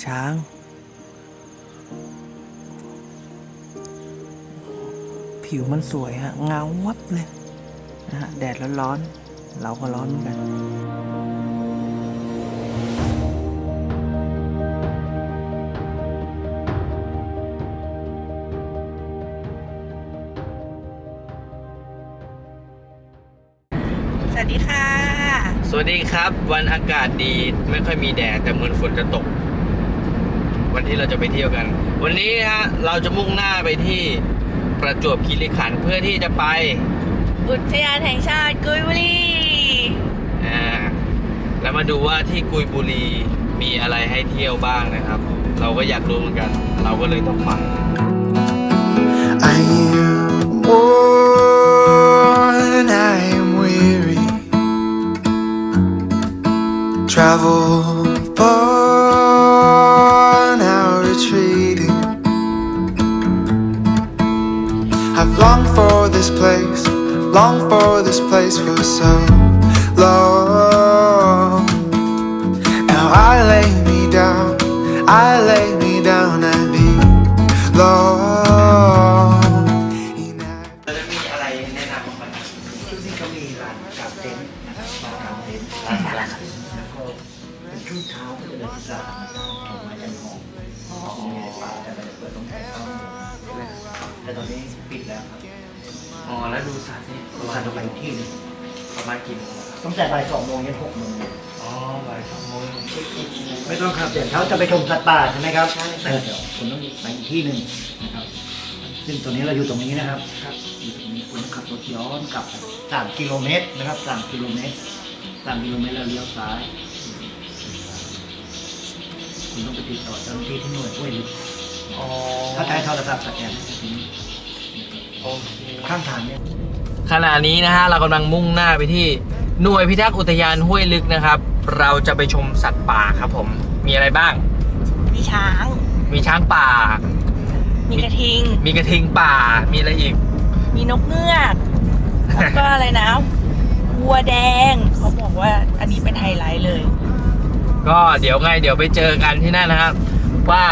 เจอช้าง ผิวมันสวยฮะเงาวับเลยนะฮะแดดร้อนๆเราก็ร้อนเหมือนกันสวัสดีค่ะ สวัสดีครับ วันอากาศดีไม่ค่อยมีแดดแต่เหมือนฝนจะตก วันที่เราจะไปเที่ยวกัน วันนี้ฮะเราจะมุ่งหน้าไปที่ประจวบคีรีขันธ์เพื่อที่จะไปอุทยานแห่งชาติกุยบุรีอ่าแล้วมาดูว่าที่กุยบุรีมีอะไรให้เที่ยวบ้างนะครับ เราก็อยากรู้เหมือนกัน เราก็เลยต้องไป I am worn, I am weary. Travel this place, longed for this place for so long. Now I lay me down, I lay me down and be long. เราจะมีอะไรแนะนำบ้างที่ก็มีร้านกาบเต็นท์นะครับมากางเต็นท์ร้านร้านแล้วก็เป็นช่วงเช้าก็จะเดินสายออกมาจากห้องห้องในป่าแต่ไม่ได้เปิดต้องแต่เก้าโมงแต่ตอนนี้ปิดแล้วครับ อ๋อแล้วดูสัตว์นี่ประมาณไปที่หนึงประมาณกี่โมงครับตั้งแต่บ่ายสองโมงยันหกโมงอ๋อบ่ายสองโมงไม่ต้องครับเดี๋ยวเขาจะไปชมสัตว์ป่าใช่ไหมครับเออเดี๋ยวคุณต้องไปอีกที่หนึ่งนะครับ ซึ่งตอนนี้เราอยู่ตรงนี้นะครับอยู่ตรงนี้คุณขับรถย้อนกลับสามกิโลเมตรนะครับสามกิโลเมตรสามกิโลเมตรแล้วเลี้ยวซ้าย คุณต้องไปติดต่อเจ้าหน้าที่ที่หน่วยห้วยลึกอ๋อถ้าใช้โทรศัพท์สแกนทีนี้โอเค ข้างทางเนี่ยขณะนี้นะฮะเรากำลังมุ่งหน้าไปที่หน่วยพิทักษ์อุทยานห้วยลึกนะครับ เราจะไปชมสัตว์ป่าครับผมมีอะไรบ้าง มีช้าง มีช้างป่า มีกระทิง มีกระทิงป่ามีอะไรอีก มีนกเงือกแล้วก็อะไรนะวัวแดงเขาบอกว่าอันนี้เป็นไฮไลท์เลย ก็เดี๋ยวไงเดี๋ยวไปเจอกันที่นั่นนะครับว่า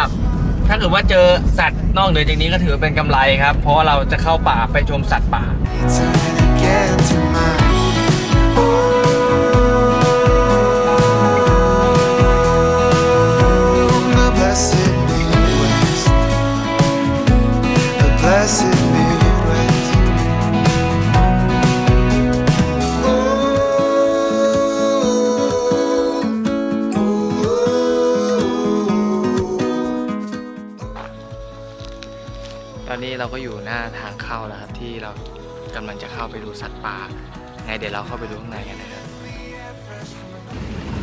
ถ้าเกิดว่าเจอสัตว์นอกเหนือจากนี้ก็ถือเป็นกำไรครับ เพราะว่าเราจะเข้าป่าไปชมสัตว์ป่า เราก็อยู่หน้าทางเข้าแล้วครับ ที่เรากำลังจะเข้าไปดูสัตว์ป่า ไงเดี๋ยวเราเข้าไปดูข้างในกันนะครับ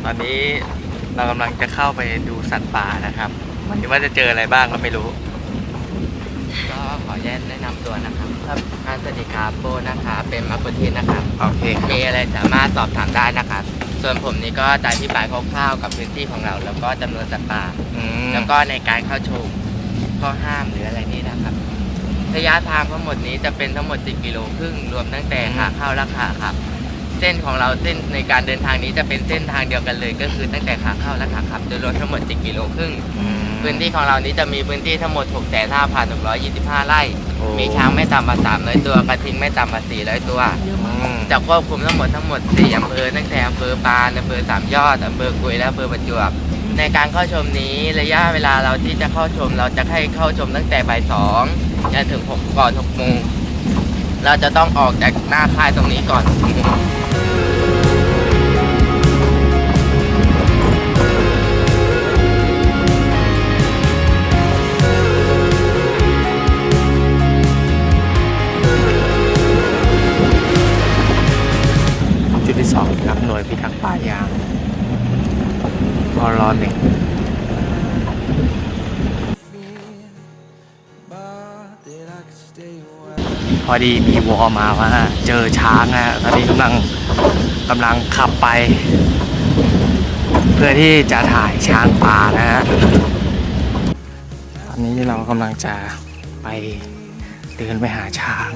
ตอนนี้เรากำลังจะเข้าไปดูสัตว์ป่านะครับไมันว่าจะเจออะไรบ้างก็ไม่รู้ ก็ขอแนะนำตัวนะครับครับสวัสดีครับโบนะครับเป็นมักคุเทศนะครับ โอเคครับมีอะไรสามารถสอบถามได้นะครับ ส่วนผมนี่ก็จะอธิบายคร่าวๆกับพื้นที่ของเรา แล้วก็จำนวนสัตว์ป่า อืมแล้วก็ในการเข้าชมข้อห้ามหรืออะไรนี้นะครับ ระยะทางทั้งหมดนี้จะเป็นทั้งหมด 10 กิโลครึ่งรวมตั้งแต่ขาเข้าและขาครับ เส้นของเราเส้นในการเดินทางนี้จะเป็นเส้นทางเดียวกันเลย ก็คือตั้งแต่ขาเข้าและขาขับโดยรวมทั้งหมด 10 กิโลครึ่ง พื้นที่ของเรานี้จะมีพื้นที่ทั้งหมด 6 5 6 2 5 ไร่ โอ้ มีช้างไม่ต่ำกว่า300 ตัว กระทิงไม่ต่ำกว่า400 ตัวอืมจะควบคุมทั้งหมดทั้งหมด 4 อำเภอตั้งแต่อำเภอปานอำเภอสามยอดอำเภอกุยและอำเภอประจวบ ในการเข้าชมนี้ระยะเวลาเราที่จะเข้าชมเราจะให้เข้าชมตั้งแต่บ่ายสอง จนถึง6ก่อน6โมงเราจะต้องออกจากหน้าค่ายตรงนี้ก่อน6โมงจุดที่สองครับหน่วยพิทักษ์ป่ายางพอรอหนึ่ง พอดีมีวอมาว่าเจอช้างฮะตอนนี้กำลังกำลังขับไป เพื่อที่จะถ่ายช้างป่านะฮะตอนนี้เรากำลังจะไปเดินไปหาช้าง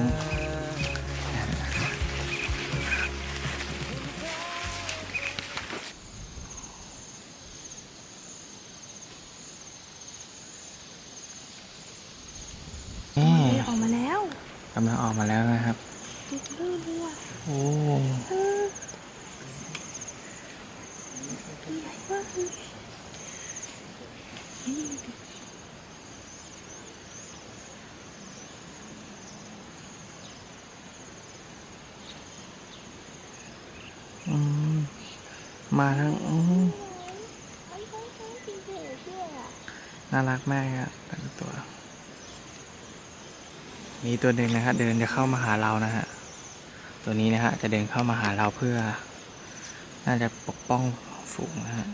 กำลังออกมาแล้วนะครับ โอ้มาทั้งน่ารักมากครับแต่ละตัว มีตัวหนึ่งนะฮะเดินจะเข้ามาหาเรานะฮะตัวนี้นะฮะจะเดินเข้ามาหาเราเพื่อ น่าจะปกป้องฝูงนะฮะ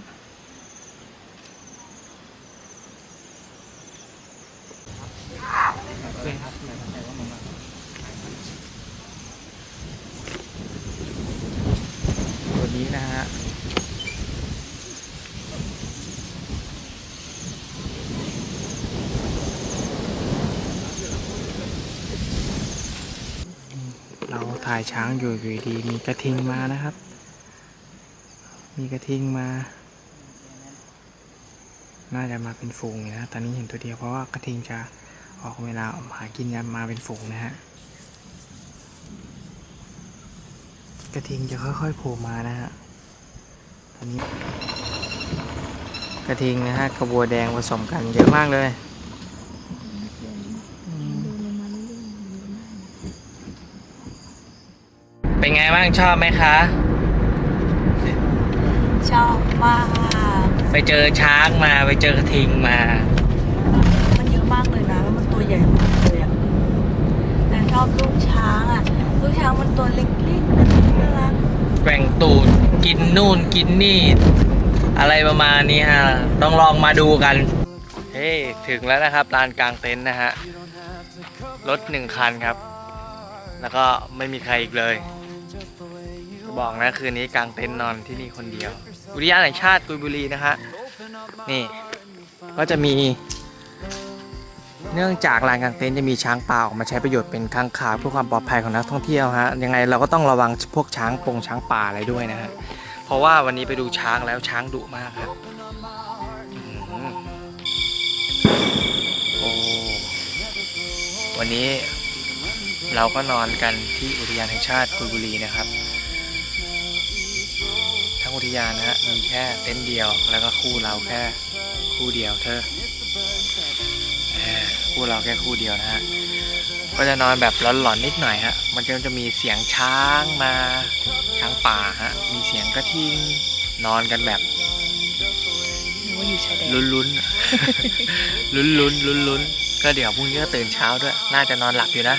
ตัวนี้นะฮะ เรา ถ่ายช้างอยู่อยู่ดีๆมีกระทิงมานะครับ มีกระทิงมา น่าจะมาเป็นฝูงนะ ตอนนี้เห็นตัวเดียวเพราะว่ากระทิงจะออกเวลาออกหากินยามมาเป็นฝูงนะฮะ กระทิงจะค่อยๆโผล่มานะฮะ ตอนนี้ กระทิงนะฮะกระบัวแดงผสมกันเยอะมากเลยอืม เป็นไงบ้างชอบไหมคะ ชอบมากไปเจอช้างมาไปเจอกระทิงมา มันเยอะมากเลยนะแล้วมันตัวใหญ่มากเลยอะแต่ชอบลูกช้างอะลูกช้างมันตัวเล็กๆน่ารักแกว่งตูดกินนู่นกินนี่ อะไรประมาณนี้ฮะต้องลองมาดูกัน เฮ้ยถึงแล้วนะครับลานกลางเต็นท์นะฮะรถหนึ่งคันครับ แล้วก็ไม่มีใครอีกเลยจะ บอกนะคืนนี้กลางเต็นท์นอนที่นี่คนเดียว อุทยานแห่งชาติกุยบุรีนะฮะนี่ก็จะมี เนื่องจากลานกลางเต็นท์จะมีช้างป่าออกมาใช้ประโยชน์เป็นข้างขาเพื่อความปลอดภัยของนักท่องเที่ยวฮะยังไงเราก็ต้องระวังพวกช้างปงช้างป่าอะไรด้วยนะฮะเพราะว่าวันนี้ไปดูช้างแล้วช้างดุมากครับโอ้วันนี้เราก็นอนกันที่อุทยานแห่งชาติกุยบุรีนะครับ อุทยานนะฮะมีแค่เต็นท์เดียวแล้วก็คู่เราแค่คู่เดียวเธอเออคู่เราแค่คู่เดียวนะฮะก็จะนอนแบบหลอนๆนิดหน่อยฮะมันก็จะมีเสียงช้างมาช้างป่าฮะมีเสียงกระทิงนอนกันแบบหนูว่าอยู่ชายแดนลุ้นลุ้นๆลุ้นลุ้นลุ้นลุ้นๆก็เดี๋ยวพรุ่งนี้ก็ตื่นเช้าด้วย น่าจะนอนหลับอยู่นะ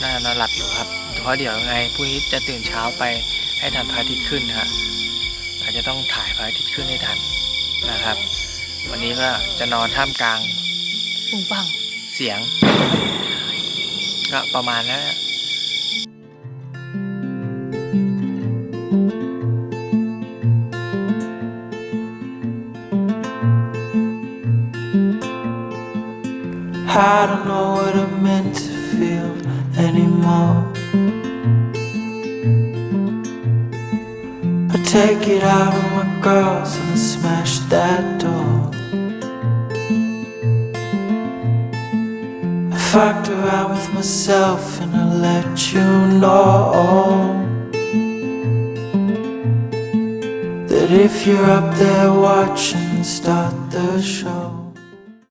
น่าจะนอนหลับอยู่ครับเพราะเดี๋ยวยังไงพรุ่งนี้จะตื่นเช้าไป ให้ทันพระอาทิตย์ขึ้นนะฮะอาจจะต้องถ่ายพระอาทิตย์ขึ้นให้ทันนะครับ วันนี้ก็จะนอนท่ามกลางปุ้งปังเสียง ก็ประมาณนั้นนะ I don't know what I'm meant to take it out on my girls and smash that door. I fucked around with myself and I let you know that if you're up there watching, start the show.